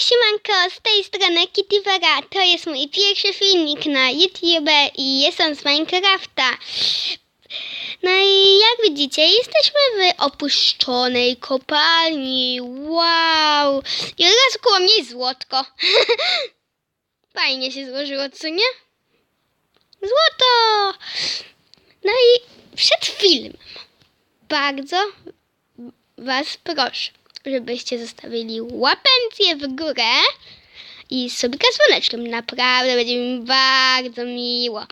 siemanko, z tej strony Kitty Vera. To jest mój pierwszy filmik na YouTube i jest on z Minecrafta. No i jak widzicie, jesteśmy w opuszczonej kopalni. Wow! I od razu koło mnie złotko. Fajnie się złożyło, co nie? Złoto! No i przed filmem bardzo Was proszę, żebyście zostawili łapencję w górę i subika dzwoneczkiem. Naprawdę będzie mi bardzo miło.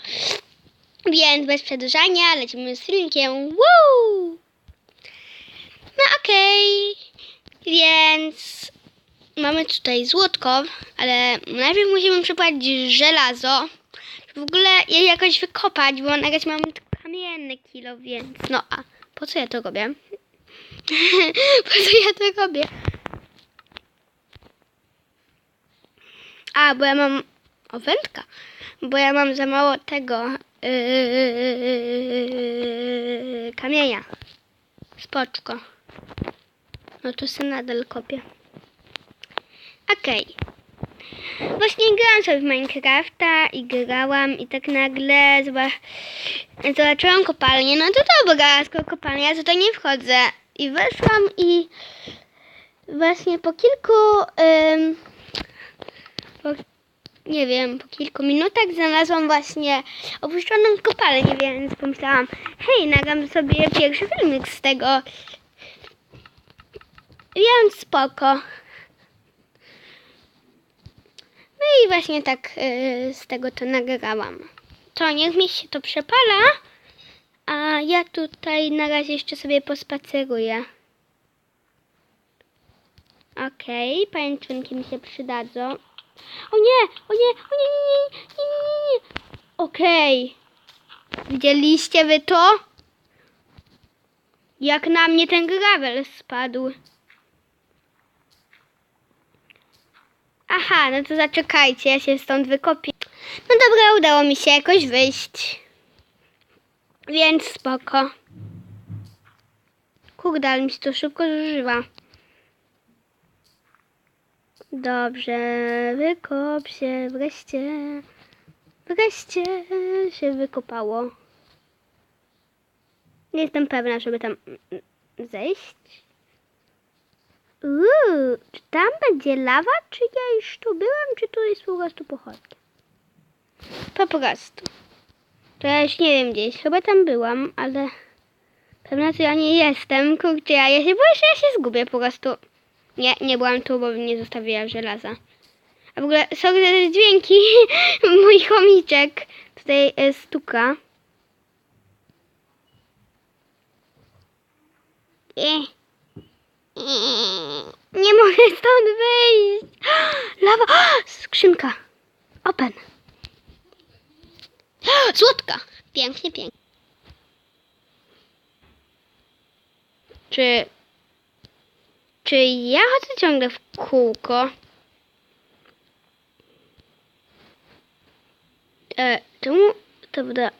Więc bez przedłużania lecimy z filmikiem. Woo! No okej. Więc mamy tutaj złotko, ale najpierw musimy przepłacić żelazo. W ogóle je jakoś wykopać, bo na razie mamy tylko kamienne kilo, więc no a po co ja to robię? po co ja to robię? A, bo ja mam owędka, bo ja mam za mało tego yy, kamienia. Spoczko. No to se nadal kopię. Okej. Właśnie grałam sobie w Minecrafta i grałam i tak nagle zoba- zobaczyłam kopalnię. No to dobra, skoro kopalnia, to to nie wchodzę. I weszłam i właśnie po kilku, ym, po, nie wiem, po kilku minutach znalazłam właśnie opuszczoną kopalnię, więc pomyślałam, hej, nagram sobie pierwszy filmik z tego. Więc spoko. No i właśnie tak y, z tego to nagrałam. To niech mi się to przepala, a ja tutaj na razie jeszcze sobie pospaceruję. Okej, pajęczynki mi się przydadzą. O nie, o nie, o nie, nie, nie, nie, nie, nie. Okej. Widzieliście wy to? Jak na mnie ten gravel spadł. Aha, no to zaczekajcie, ja się stąd wykopię. No dobra, udało mi się jakoś wyjść. Więc spoko. Kurde, mi się to szybko zużywa. Dobrze, wykop się wreszcie. Wreszcie się wykopało. Nie jestem pewna, żeby tam zejść. Uuu, czy tam będzie lawa, czy ja już tu byłam, czy tu jest po prostu pochodnia? Po prostu. To ja już nie wiem gdzieś, chyba tam byłam, ale pewna to ja nie jestem. Kurczę, ja, się boję, że ja się zgubię po prostu. Nie, nie byłam tu, bo nie zostawiła żelaza. A w ogóle są te dźwięki. Mój chomiczek tutaj e, stuka. Nie mogę stąd wyjść. Lawa. Skrzynka. Open. Złotka. Pięknie, pięknie. Czy... Czy ja chodzę ciągle w kółko? E, czemu ta woda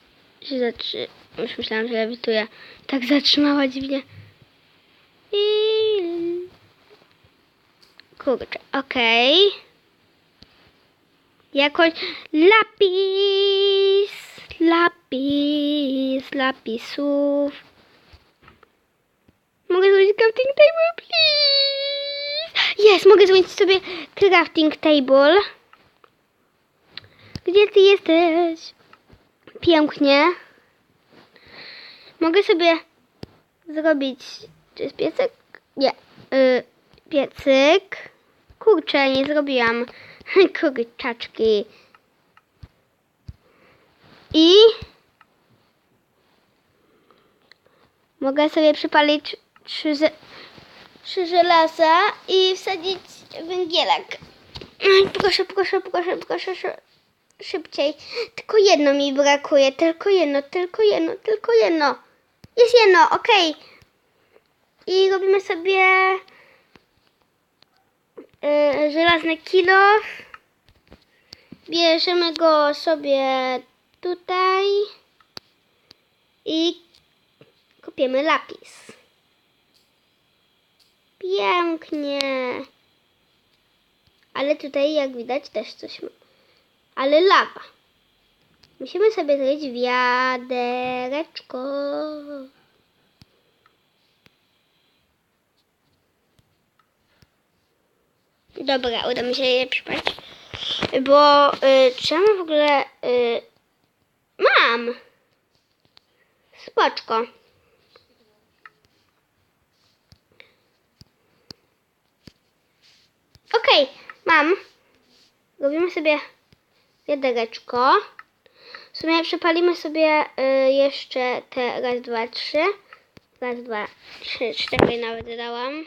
się zatrzy... Już myślałam, że lewituje. Tak zatrzymała dziwnie. I... Kurczę, okej. Jakoś... Lapis! Lapis! Lapisów. Mogę zrobić crafting table, please? Jest, mogę zrobić sobie crafting table. Gdzie ty jesteś? Pięknie. Mogę sobie zrobić... Czy jest piecyk? Nie. Y, piecyk. Kurczę, nie zrobiłam. Kurczaczki. I... Mogę sobie przypalić trzy, trzy żelaza i wsadzić węgielek. Proszę, proszę, proszę, proszę, szy- szybciej. Tylko jedno mi brakuje, tylko jedno, tylko jedno, tylko jedno. Jest jedno, okej. I robimy sobie żelazny kilo. Bierzemy go sobie tutaj i kopiemy lapis. Pięknie. Ale tutaj, jak widać, też coś ma. Ale lawa. Musimy sobie zrobić wiadereczko. Dobra, uda mi się je przypać. Bo y, czemu w ogóle... Y, mam! Spoczko. Okej, mam. Robimy sobie wiadereczko. W sumie przepalimy sobie y, jeszcze te raz, dwa, trzy. Raz, dwa, trzy, cztery nawet dałam.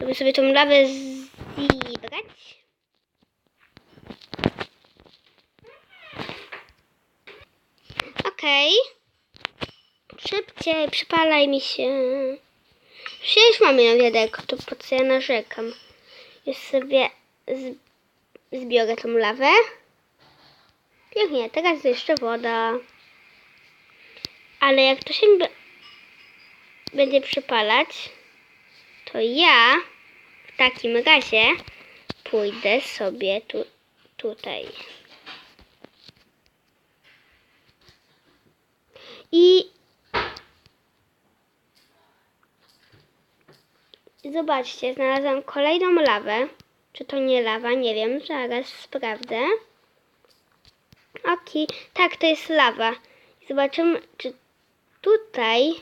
Żeby sobie tą lawę zebrać. Okej. Szybciej, przypalaj mi się. Przecież mam jedno wiaderko, to po co ja narzekam. Już sobie zbiorę tą lawę. Pięknie, teraz jeszcze woda. Ale jak to się będzie przypalać, to ja w takim razie pójdę sobie tu, tutaj. I zobaczcie, znalazłam kolejną lawę. Czy to nie lawa? Nie wiem, zaraz sprawdzę. Okej, tak, to jest lawa. Zobaczymy, czy tutaj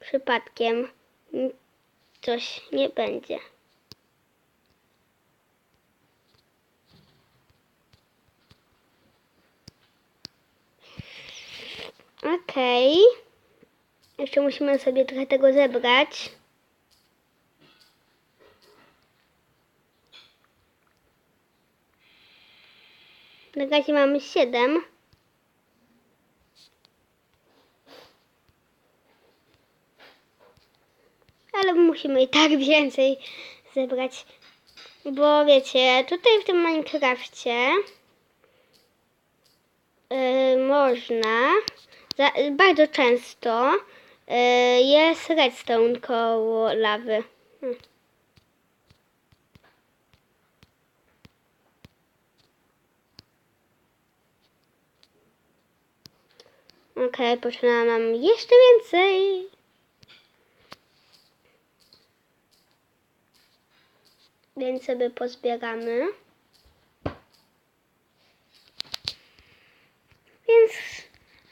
przypadkiem coś nie będzie. Okej. Jeszcze musimy sobie trochę tego zebrać. Na razie mamy 7. Ale musimy i tak więcej zebrać. Bo wiecie, tutaj w tym Minecrafcie yy, można za, bardzo często yy, jest redstone koło lawy. Hmm. Okej, potrzeba nam jeszcze więcej. Więc sobie pozbieramy. Więc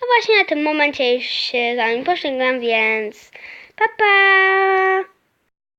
no właśnie na tym momencie już się z wami pożegnam, więc pa pa!